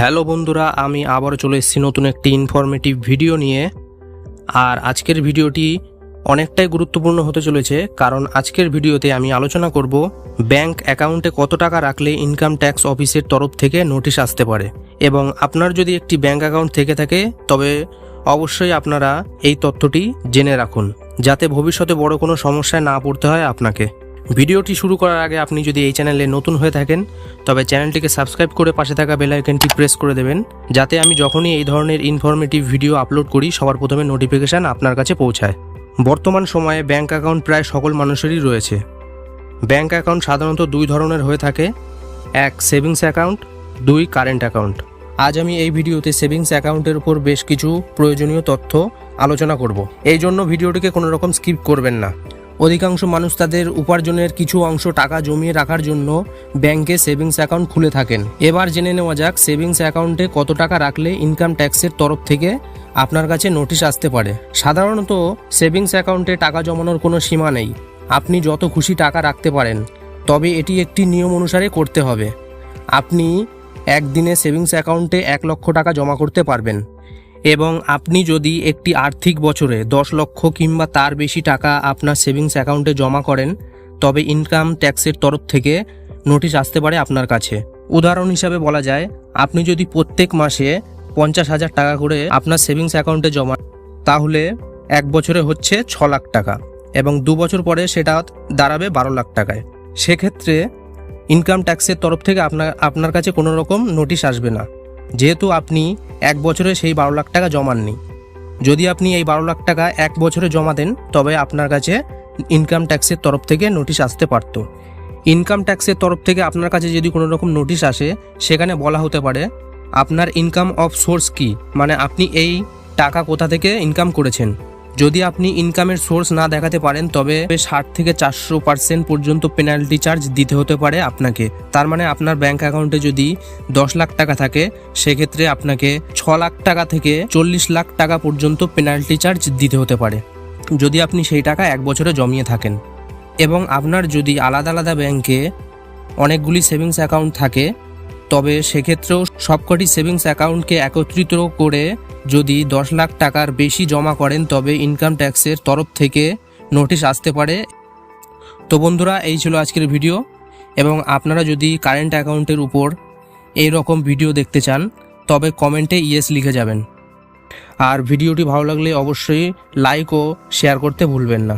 Hello বন্ধুরা, আমি আবারও চলে এসেছি নতুন একটি ইনফরমেটিভ ভিডিও নিয়ে। আর আজকের ভিডিওটি অনেকটাই গুরুত্বপূর্ণ হতে চলেছে, কারণ আজকের ভিডিওতে আমি আলোচনা করব ব্যাংক অ্যাকাউন্টে কত টাকা রাখলে ইনকাম ট্যাক্স অফিসের তরফ থেকে নোটিশ আসতে পারে। এবং আপনার যদি একটি ব্যাংক অ্যাকাউন্ট থেকে থাকে, তবে অবশ্যই আপনারা এই তথ্যটি জেনে রাখুন, যাতে ভবিষ্যতে বড় কোনো সমস্যায় না পড়তে হয় আপনাকে। ভিডিওটি শুরু করার আগে আপনি যদি এই চ্যানেলে নতুন হয়ে থাকেন, তবে চ্যানেলটিকে সাবস্ক্রাইব করে পাশে থাকা বেল আইকনটি প্রেস করে দেবেন, যাতে আমি যখনই এই ধরনের ইনফরমেটিভ ভিডিও আপলোড করি, সবার প্রথমে নোটিফিকেশান আপনার কাছে পৌঁছায়। বর্তমান সময়ে ব্যাংক অ্যাকাউন্ট প্রায় সকল মানুষেরই রয়েছে। ব্যাংক অ্যাকাউন্ট সাধারণত দুই ধরনের হয়ে থাকে। এক সেভিংস অ্যাকাউন্ট দুই কারেন্ট অ্যাকাউন্ট আজ আমি এই ভিডিওতে সেভিংস অ্যাকাউন্টের উপর বেশ কিছু প্রয়োজনীয় তথ্য আলোচনা করব। এই জন্য ভিডিওটিকে কোনো রকম স্কিপ করবেন না। অধিকাংশ মানুষ তাদের উপার্জনের কিছু অংশ টাকা জমিয়ে রাখার জন্য ব্যাংকে সেভিংস অ্যাকাউন্ট খুলে থাকেন। এবার জেনে নেওয়া যাক সেভিংস অ্যাকাউন্টে কত টাকা রাখলে ইনকাম ট্যাক্সের তরফ থেকে আপনার কাছে নোটিশ আসতে পারে। সাধারণত সেভিংস অ্যাকাউন্টে টাকা জমানোর কোনো সীমা নেই। আপনি যত খুশি টাকা রাখতে পারেন, তবে এটি একটি নিয়ম অনুসারে করতে হবে। আপনি একদিনে সেভিংস অ্যাকাউন্টে এক লক্ষ টাকা জমা করতে পারবেন। এবং আপনি যদি একটি আর্থিক বছরে দশ লক্ষ কিংবা তার বেশি টাকা আপনার সেভিংস অ্যাকাউন্টে জমা করেন, তবে ইনকাম ট্যাক্সের তরফ থেকে নোটিশ আসতে পারে আপনার কাছে। উদাহরণ হিসাবে বলা যায়, আপনি যদি প্রত্যেক মাসে পঞ্চাশ হাজার টাকা করে আপনার সেভিংস অ্যাকাউন্টে জমা তাহলে এক বছরে হচ্ছে ছ লাখ টাকা এবং দু বছর পরে সেটা দাঁড়াবে বারো লাখ টাকায়। সেক্ষেত্রে ইনকাম ট্যাক্সের তরফ থেকে আপনার আপনার কাছে কোনো রকম নোটিশ আসবে না। যেহেতু আপনি এক বছরে সেই বারো লাখ টাকা জমাননি। যদি আপনি এই বারো লাখ টাকা এক বছরে জমা দেন, তবে আপনার কাছে ইনকাম ট্যাক্সের তরফ থেকে নোটিশ আসতে পারত। ইনকাম ট্যাক্সের তরফ থেকে আপনার কাছে যদি কোনো রকম নোটিশ আসে, সেখানে বলা হতে পারে, আপনার ইনকাম অফ সোর্স কি? মানে আপনি এই টাকা কোথা থেকে ইনকাম করেছেন? যদি আপনি ইনকামের সোর্স না দেখাতে পারেন, তবে ষাট থেকে চারশো পার্সেন্ট পর্যন্ত পেনাল্টি চার্জ দিতে হতে পারে আপনাকে। তার মানে আপনার ব্যাংক অ্যাকাউন্টে যদি দশ লাখ টাকা থাকে, সেক্ষেত্রে আপনাকে ছ লাখ টাকা থেকে চল্লিশ লাখ টাকা পর্যন্ত পেনাল্টি চার্জ দিতে হতে পারে, যদি আপনি সেই টাকা এক বছরে জমিয়ে থাকেন। এবং আপনার যদি আলাদা আলাদা ব্যাংকে অনেকগুলি সেভিংস অ্যাকাউন্ট থাকে, তবে সেক্ষেত্রেও সবকটি সেভিংস অ্যাকাউন্টকে একত্রিত করে যদি দশ লাখ টাকার বেশি জমা করেন, তবে ইনকাম ট্যাক্সের তরফ থেকে নোটিশ আসতে পারে। তো বন্ধুরা, এই ছিল আজকের ভিডিও। এবং আপনারা যদি কারেন্ট অ্যাকাউন্টের উপর এই রকম ভিডিও দেখতে চান, তবে কমেন্টে ইয়েস লিখে যাবেন। আর ভিডিওটি ভালো লাগলে অবশ্যই লাইক ও শেয়ার করতে ভুলবেন না।